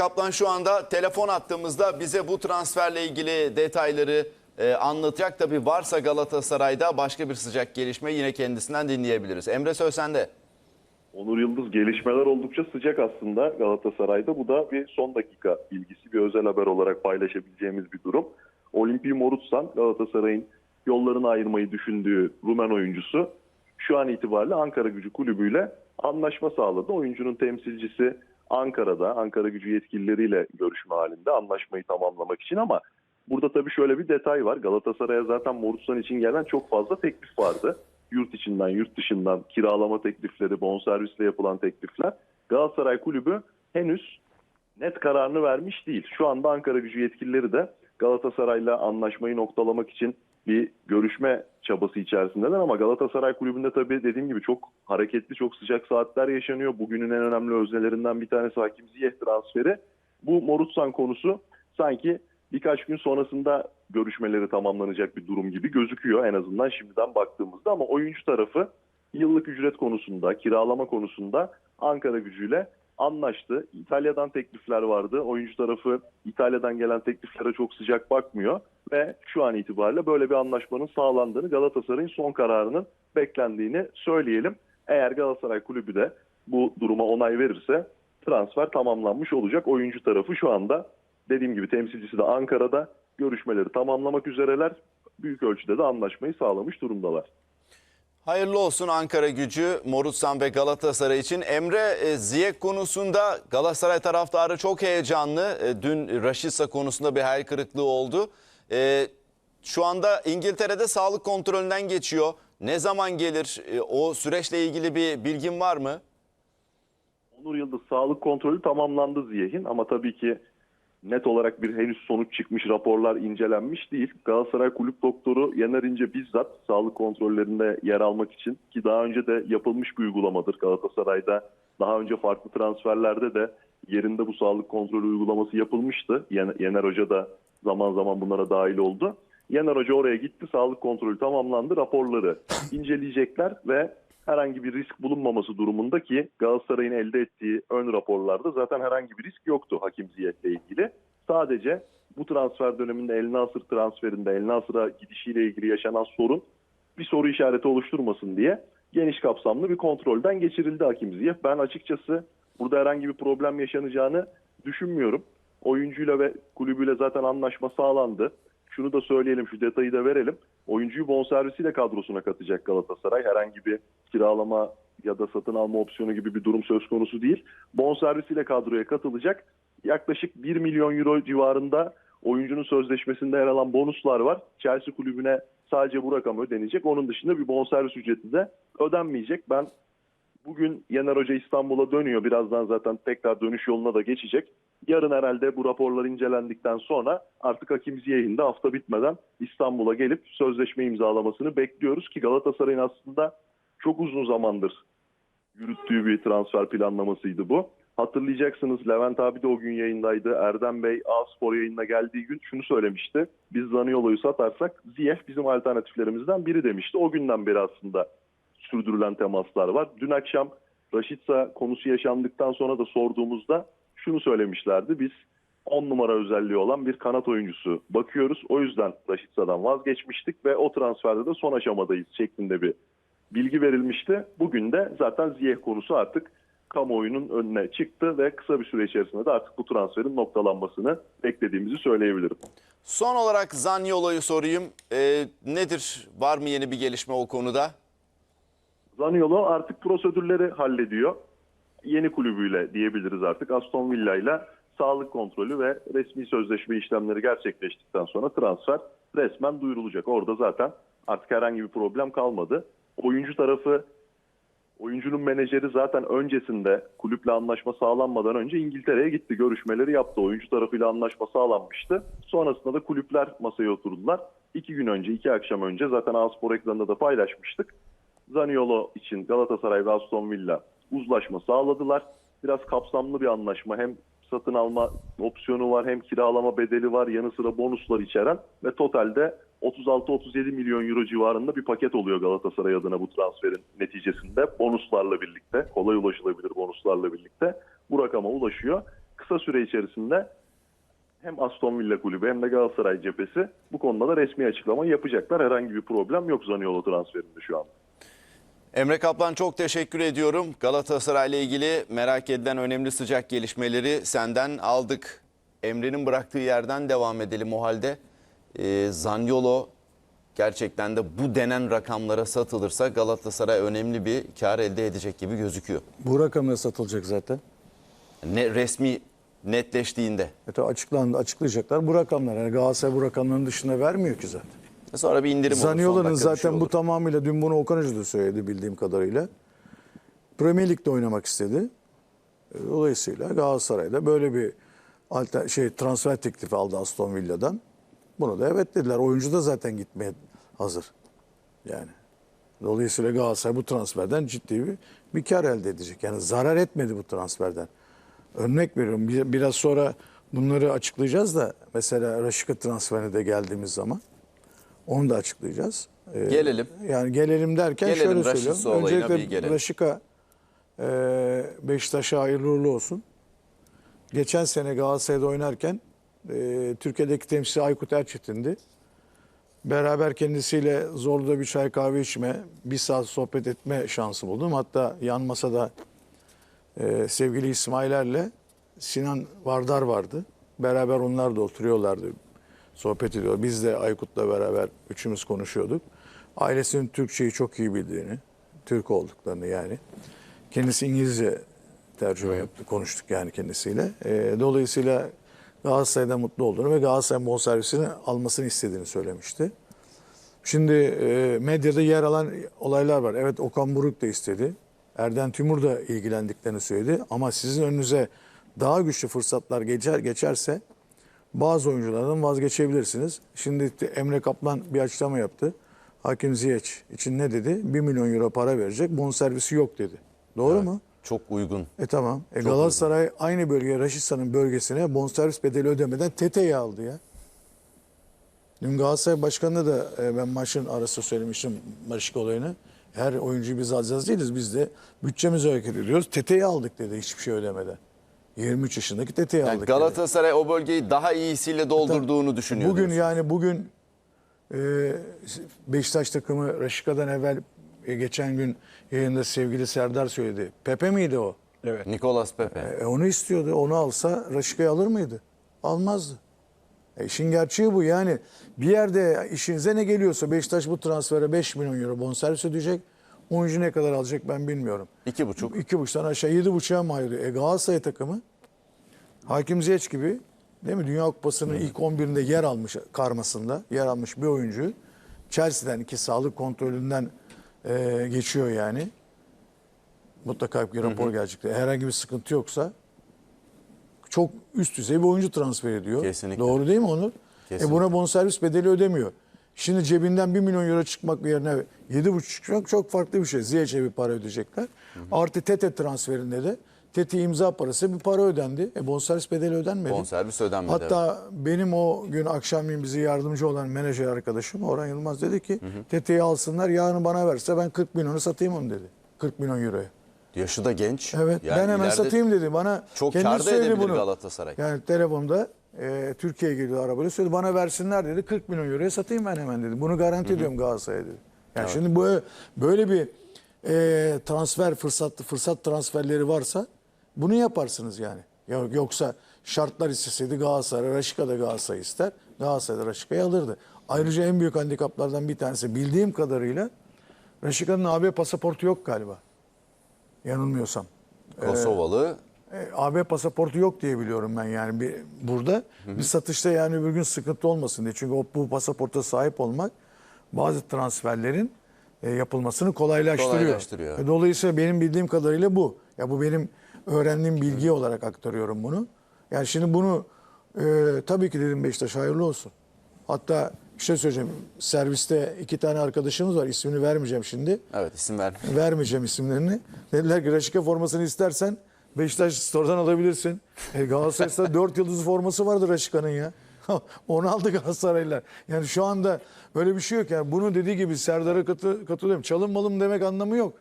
Kaplan şu anda telefon attığımızda bize bu transferle ilgili detayları e, anlatacak. Tabii varsa Galatasaray'da başka bir sıcak gelişme yine kendisinden dinleyebiliriz. Emre söz sende. Onur Yıldız gelişmeler oldukça sıcak aslında Galatasaray'da. Bu da bir son dakika bilgisi, bir özel haber olarak paylaşabileceğimiz bir durum. Olimpi Morutsan Galatasaray'ın yollarını ayırmayı düşündüğü Rumen oyuncusu şu an itibariyle Ankara Gücü kulübüyle anlaşma sağladı. Oyuncunun temsilcisi Ankara'da, Ankara Gücü yetkilileriyle görüşme halinde anlaşmayı tamamlamak için ama burada tabii şöyle bir detay var. Galatasaray'a zaten Morutsan için gelen çok fazla teklif vardı yurt içinden, yurt dışından kiralama teklifleri, bonservisle yapılan teklifler. Galatasaray Kulübü henüz net kararını vermiş değil. Şu anda Ankara gücü yetkilileri de Galatasaray'la anlaşmayı noktalamak için bir görüşme çabası içerisindeler ama Galatasaray Kulübü'nde tabii dediğim gibi çok hareketli, çok sıcak saatler yaşanıyor. Bugünün en önemli öznelerinden bir tanesi Hakim Ziyeh transferi. Bu Morutsan konusu sanki birkaç gün sonrasında görüşmeleri tamamlanacak bir durum gibi gözüküyor en azından şimdiden baktığımızda ama oyuncu tarafı yıllık ücret konusunda, kiralama konusunda Ankara gücüyle anlaştı. İtalya'dan teklifler vardı. Oyuncu tarafı İtalya'dan gelen tekliflere çok sıcak bakmıyor ve şu an itibariyle böyle bir anlaşmanın sağlandığını Galatasaray'ın son kararının beklendiğini söyleyelim. Eğer Galatasaray kulübü de bu duruma onay verirse transfer tamamlanmış olacak. Oyuncu tarafı şu anda dediğim gibi temsilcisi de Ankara'da görüşmeleri tamamlamak üzereler. Büyük ölçüde de anlaşmayı sağlamış durumdalar. Hayırlı olsun Ankara gücü, Morutsan ve Galatasaray için. Emre e, Ziyech konusunda Galatasaray taraftarı çok heyecanlı. E, Dün Raşitsa konusunda bir hayal kırıklığı oldu. E, Şu anda İngiltere'de sağlık kontrolünden geçiyor. Ne zaman gelir? O süreçle ilgili bir bilgin var mı? Onur Yıldız sağlık kontrolü tamamlandı Ziyeh'in ama tabii ki net olarak bir henüz sonuç çıkmış raporlar incelenmiş değil. Galatasaray Kulüp Doktoru Yener İnce bizzat sağlık kontrollerinde yer almak için ki daha önce de yapılmış bir uygulamadır Galatasaray'da. Daha önce farklı transferlerde de yerinde bu sağlık kontrolü uygulaması yapılmıştı. Yen- Yener Hoca da zaman zaman bunlara dahil oldu. Yener Hoca oraya gitti, sağlık kontrolü tamamlandı, raporları inceleyecekler ve herhangi bir risk bulunmaması durumunda ki Galatasaray'ın elde ettiği ön raporlarda zaten herhangi bir risk yoktu Hakim Ziyech'le ilgili. Sadece bu transfer döneminde El Nasır transferinde El Nasır'a gidişiyle ilgili yaşanan sorun bir soru işareti oluşturmasın diye geniş kapsamlı bir kontrolden geçirildi Hakim Ziyech. Ben açıkçası burada herhangi bir problem yaşanacağını düşünmüyorum. Oyuncuyla ve kulübüyle zaten anlaşma sağlandı. Şunu da söyleyelim, şu detayı da verelim. Oyuncuyu bonservisiyle kadrosuna katacak Galatasaray. Herhangi bir kiralama ya da satın alma opsiyonu gibi bir durum söz konusu değil. Bonservisiyle kadroya katılacak. Yaklaşık 1 milyon euro civarında oyuncunun sözleşmesinde yer alan bonuslar var. Chelsea kulübüne sadece bu rakam ödenecek. Onun dışında bir bonservis ücreti de ödenmeyecek. Ben Bugün Yener Hoca İstanbul'a dönüyor. Birazdan zaten tekrar dönüş yoluna da geçecek. Yarın herhalde bu raporlar incelendikten sonra artık Hakim Ziyeh'in de hafta bitmeden İstanbul'a gelip sözleşme imzalamasını bekliyoruz ki Galatasaray'ın aslında çok uzun zamandır yürüttüğü bir transfer planlamasıydı bu. Hatırlayacaksınız Levent abi de o gün yayındaydı. Erdem Bey A-Spor yayınına geldiği gün şunu söylemişti. Biz Zaniolo'yu satarsak Ziyech bizim alternatiflerimizden biri demişti. O günden beri aslında sürdürülen temaslar var. Dün akşam Raşitsa konusu yaşandıktan sonra da sorduğumuzda şunu söylemişlerdi. Biz 10 numara özelliği olan bir kanat oyuncusu bakıyoruz. O yüzden Raşitsa'dan vazgeçmiştik ve o transferde de son aşamadayız şeklinde bir bilgi verilmişti. Bugün de zaten Ziyech konusu artık kamuoyunun önüne çıktı ve kısa bir süre içerisinde de artık bu transferin noktalanmasını beklediğimizi söyleyebilirim. Son olarak Zaniolo'yu sorayım. E, nedir? Var mı yeni bir gelişme o konuda? Zaniolo artık prosedürleri hallediyor. Yeni kulübüyle diyebiliriz artık. Aston Villa ile sağlık kontrolü ve resmi sözleşme işlemleri gerçekleştikten sonra transfer resmen duyurulacak. Orada zaten artık herhangi bir problem kalmadı. Oyuncu tarafı Oyuncunun menajeri zaten öncesinde kulüple anlaşma sağlanmadan önce İngiltere'ye gitti. Görüşmeleri yaptı. Oyuncu tarafıyla anlaşma sağlanmıştı. Sonrasında da kulüpler masaya oturdular. İki gün önce, iki akşam önce zaten A-Spor ekranında da paylaşmıştık. Zaniolo için Galatasaray ve Aston Villa uzlaşma sağladılar. Biraz kapsamlı bir anlaşma. Hem satın alma opsiyonu var hem kiralama bedeli var yanı sıra bonuslar içeren ve totalde 36-37 milyon euro civarında bir paket oluyor Galatasaray adına bu transferin neticesinde bonuslarla birlikte kolay ulaşılabilir bonuslarla birlikte bu rakama ulaşıyor. Kısa süre içerisinde hem Aston Villa kulübü hem de Galatasaray cephesi bu konuda da resmi açıklama yapacaklar. Herhangi bir problem yok Zaniolo transferinde şu an. Emre Kaplan çok teşekkür ediyorum. Galatasaray ile ilgili merak edilen önemli sıcak gelişmeleri senden aldık. Emre'nin bıraktığı yerden devam edelim o halde. Ee, Zaniolo gerçekten de bu denen rakamlara satılırsa Galatasaray önemli bir kar elde edecek gibi gözüküyor. Bu rakamla satılacak zaten. Ne resmi netleştiğinde. Evet, açıklandı, açıklayacaklar. Bu rakamlar. Yani Galatasaray bu rakamların dışında vermiyor ki zaten. Sonra bir indirim olur. Zaniolo'nun bir şey zaten bu olur. tamamıyla dün bunu Okan Hoca da söyledi bildiğim kadarıyla. Premier Lig'de oynamak istedi. Dolayısıyla Galatasaray'da böyle bir alter, şey transfer teklifi aldı Aston Villa'dan. Bunu da evet dediler. Oyuncu da zaten gitmeye hazır. Yani. Dolayısıyla Galatasaray bu transferden ciddi bir, bir kar elde edecek. Yani zarar etmedi bu transferden. Örnek veriyorum. Bir- Biraz sonra bunları açıklayacağız da mesela Raşika transferine de geldiğimiz zaman onu da açıklayacağız. Ee, Gelelim. Yani gelelim derken Gelelim, şöyle Raşitsa söylüyorum. Öncelikle. Raşika e, Beşiktaş'a hayırlı uğurlu olsun. Geçen sene Galatasaray'da oynarken e, Türkiye'deki temsilci Aykut Erçetin'di. Beraber kendisiyle Zorlu'da bir çay kahve içme, bir saat sohbet etme şansı buldum. Hatta yan masada e, sevgili İsmailer'le Sinan Vardar vardı. Beraber onlar da oturuyorlardı. Sohbet ediyor. Biz de Aykut'la beraber üçümüz konuşuyorduk. Ailesinin Türkçeyi çok iyi bildiğini, Türk olduklarını yani. Kendisi İngilizce tercüme yaptı, konuştuk yani kendisiyle. E, dolayısıyla Galatasaray'da mutlu olduğunu ve Galatasaray bonservisini almasını istediğini söylemişti. Şimdi e, medyada yer alan olaylar var. Evet Okan Buruk da istedi. Erden Timur da ilgilendiklerini söyledi. Ama sizin önünüze daha güçlü fırsatlar geçer geçerse bazı oyunculardan vazgeçebilirsiniz. Şimdi Emre Kaplan bir açıklama yaptı. Hakim Ziyech için ne dedi? 1 milyon euro para verecek. Bonservisi yok dedi. Doğru mu? Çok uygun. E tamam. E Galatasaray aynı bölgeye Raşitsa'nın bölgesine bonservis bedeli ödemeden Tete'yi aldı ya. Dün Galatasaray Başkanı'na da e, ben maçın arası söylemiştim Maşik olayını. Her oyuncuyu biz alacağız değiliz. Biz de bütçemize hareket ediyoruz. Tete'yi aldık dedi hiçbir şey ödemeden. 23 yaşındaki Tete'yi Yani aldık. Galatasaray o bölgeyi daha iyisiyle doldurduğunu düşünüyor. Bugün diyorsun. yani bugün e, Beşiktaş takımı Raşika'dan evvel e, geçen gün yayında sevgili Serdar söyledi. Pepe miydi o? Evet. Nicolas Pepe. E, onu istiyordu. Onu alsa Raşika'yı alır mıydı? Almazdı. E, işin gerçeği bu. Yani bir yerde işinize ne geliyorsa Beşiktaş bu transfere 5 milyon euro bonservis ödeyecek. Oyuncu ne kadar alacak ben bilmiyorum. İki buçuk. İki buçuktan aşağı yedi buçuğa mı ayırıyor? E Galatasaray takımı Hakim Ziyech gibi değil mi? Dünya Kupası'nın ilk 11'inde yer almış karmasında yer almış bir oyuncu. Chelsea'den iki sağlık kontrolünden e, geçiyor yani. Mutlaka bir rapor gelecek. Herhangi bir sıkıntı yoksa çok üst düzey bir oyuncu transfer ediyor. Kesinlikle. Doğru değil mi Onur? Kesinlikle. E buna bonservis bedeli ödemiyor. Şimdi cebinden 1 milyon euro çıkmak yerine 7,5 çıkmak çok farklı bir şey. Ziyech'e bir para ödeyecekler. Artı Tete transferinde de Tete imza parası bir para ödendi. E bonservis bedeli ödenmedi. Bonservis ödenmedi. Hatta benim o gün akşamleyin bize yardımcı olan menajer arkadaşım Orhan Yılmaz dedi ki Tete'yi alsınlar yarın bana verse ben 40 milyonu satayım onu dedi. 40 milyon euroya. Yaşı da genç. Evet Yani ben hemen satayım dedi. Bana Çok da söyledi bunu. Galatasaray. Yani telefonda e, Türkiye'ye geliyor arabayla söyledi. Bana versinler dedi. 40 milyon euroya satayım ben hemen dedi. Bunu garanti ediyorum Galatasaray'a dedi. Yani şimdi böyle, böyle bir e, transfer fırsat fırsat transferleri varsa bunu yaparsınız yani. Ya, yoksa şartlar isteseydi Galatasaray, Raşika da Galatasaray ister. Galatasaray da Raşika'yı alırdı. Ayrıca en büyük handikaplardan bir tanesi bildiğim kadarıyla Raşika'nın AB pasaportu yok galiba. Yanılmıyorsam. Kosovalı. E, AB pasaportu yok diye biliyorum ben yani bir burada. Bir satışta yani öbür gün sıkıntı olmasın diye. Çünkü o, bu pasaporta sahip olmak bazı transferlerin e, yapılmasını kolaylaştırıyor. Kolaylaştırıyor. E, dolayısıyla benim bildiğim kadarıyla bu. Ya bu benim öğrendiğim bilgi olarak aktarıyorum bunu. Yani şimdi bunu e, tabii ki dedim Beşiktaş hayırlı olsun. Hatta bir şey söyleyeceğim. Serviste iki tane arkadaşımız var. İsmini vermeyeceğim şimdi. Evet isim ver. Vermeyeceğim isimlerini. Dediler ki Raşika formasını istersen Beşiktaş Store'dan alabilirsin. E, Galatasaray'da 4 yıldızlı forması vardı Raşika'nın ya. Onu aldı Galatasaraylılar. Yani şu anda öyle bir şey yok. Yani bunu dediği gibi Serdar'a katı, katılıyorum. Çalınmalı mı demek anlamı yok.